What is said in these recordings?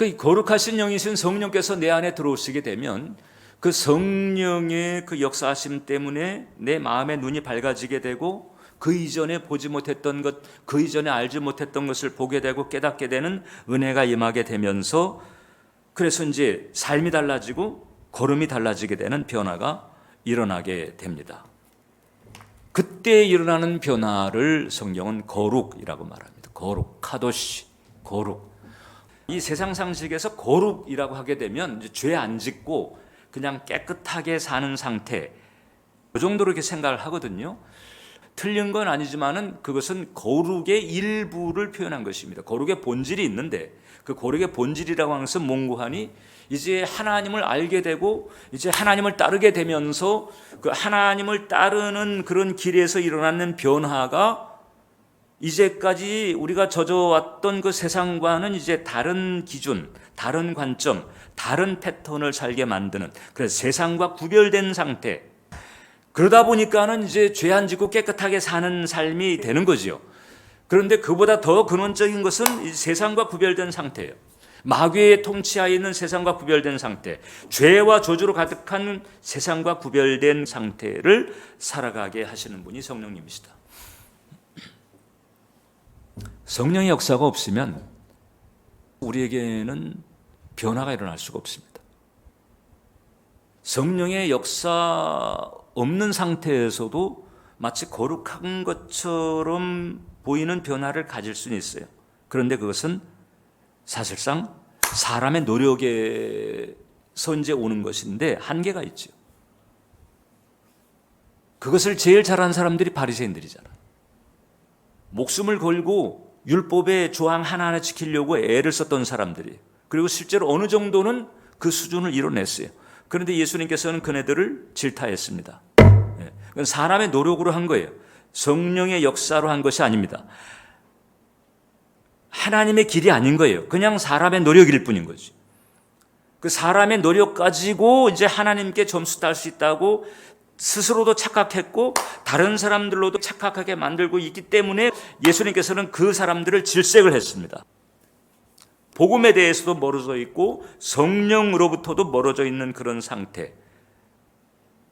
그 거룩하신 영이신 성령께서 내 안에 들어오시게 되면 그 성령의 그 역사하심 때문에 내 마음의 눈이 밝아지게 되고 그 이전에 보지 못했던 것, 그 이전에 알지 못했던 것을 보게 되고 깨닫게 되는 은혜가 임하게 되면서 그래서 이제 삶이 달라지고 걸음이 달라지게 되는 변화가 일어나게 됩니다. 그때 일어나는 변화를 성경은 거룩이라고 말합니다. 거룩, 카도시, 거룩. 이 세상 상식에서 거룩이라고 하게 되면 죄 안 짓고 그냥 깨끗하게 사는 상태. 그 정도로 이렇게 생각을 하거든요. 틀린 건 아니지만은 그것은 거룩의 일부를 표현한 것입니다. 거룩의 본질이 있는데 그 거룩의 본질이라고 하는 것은 몽고하니 이제 하나님을 알게 되고 이제 하나님을 따르게 되면서 그 하나님을 따르는 그런 길에서 일어나는 변화가 이제까지 우리가 젖어왔던 그 세상과는 이제 다른 기준, 다른 관점, 다른 패턴을 살게 만드는 그래서 세상과 구별된 상태. 그러다 보니까는 이제 죄 안 짓고 깨끗하게 사는 삶이 되는 거지요. 그런데 그보다 더 근원적인 것은 이 세상과 구별된 상태예요. 마귀의 통치하에 있는 세상과 구별된 상태, 죄와 저주로 가득한 세상과 구별된 상태를 살아가게 하시는 분이 성령님이시다. 성령의 역사가 없으면 우리에게는 변화가 일어날 수가 없습니다. 성령의 역사 없는 상태에서도 마치 거룩한 것처럼 보이는 변화를 가질 수는 있어요. 그런데 그것은 사실상 사람의 노력에서 이제 오는 것인데 한계가 있죠. 그것을 제일 잘하는 사람들이 바리새인들이잖아. 목숨을 걸고 율법의 조항 하나하나 지키려고 애를 썼던 사람들이 그리고 실제로 어느 정도는 그 수준을 이뤄냈어요. 그런데 예수님께서는 그네들을 질타했습니다. 예, 그건 사람의 노력으로 한 거예요. 성령의 역사로 한 것이 아닙니다. 하나님의 길이 아닌 거예요. 그냥 사람의 노력일 뿐인 거지. 그 사람의 노력 가지고 이제 하나님께 점수 딸 수 있다고 스스로도 착각했고 다른 사람들로도 착각하게 만들고 있기 때문에 예수님께서는 그 사람들을 질색을 했습니다. 복음에 대해서도 멀어져 있고 성령으로부터도 멀어져 있는 그런 상태.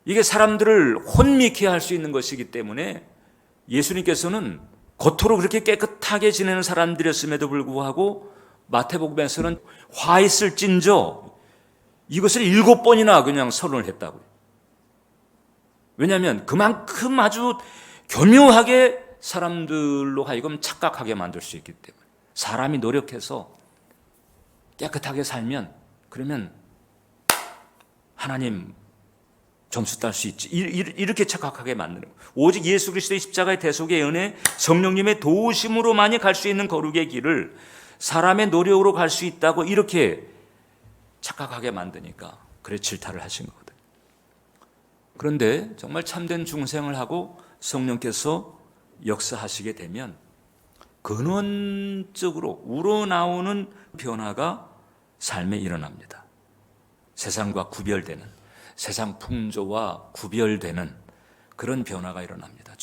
이게 사람들을 혼미케 할 수 있는 것이기 때문에 예수님께서는 겉으로 그렇게 깨끗하게 지내는 사람들이었음에도 불구하고 마태복음에서는 화 있을진저 이것을 일곱 번이나 그냥 선언을 했다고요. 왜냐하면 그만큼 아주 교묘하게 사람들로 하여금 착각하게 만들 수 있기 때문에 사람이 노력해서 깨끗하게 살면 그러면 하나님 점수 딸 수 있지. 이렇게 착각하게 만드는 거예요. 오직 예수 그리스도의 십자가의 대속의 은혜, 성령님의 도우심으로만이 갈 수 있는 거룩의 길을 사람의 노력으로 갈 수 있다고 이렇게 착각하게 만드니까 그래 질타를 하신 거거든요. 그런데 정말 참된 중생을 하고 성령께서 역사하시게 되면 근원적으로 우러나오는 변화가 삶에 일어납니다. 세상과 구별되는 세상 풍조와 구별되는 그런 변화가 일어납니다.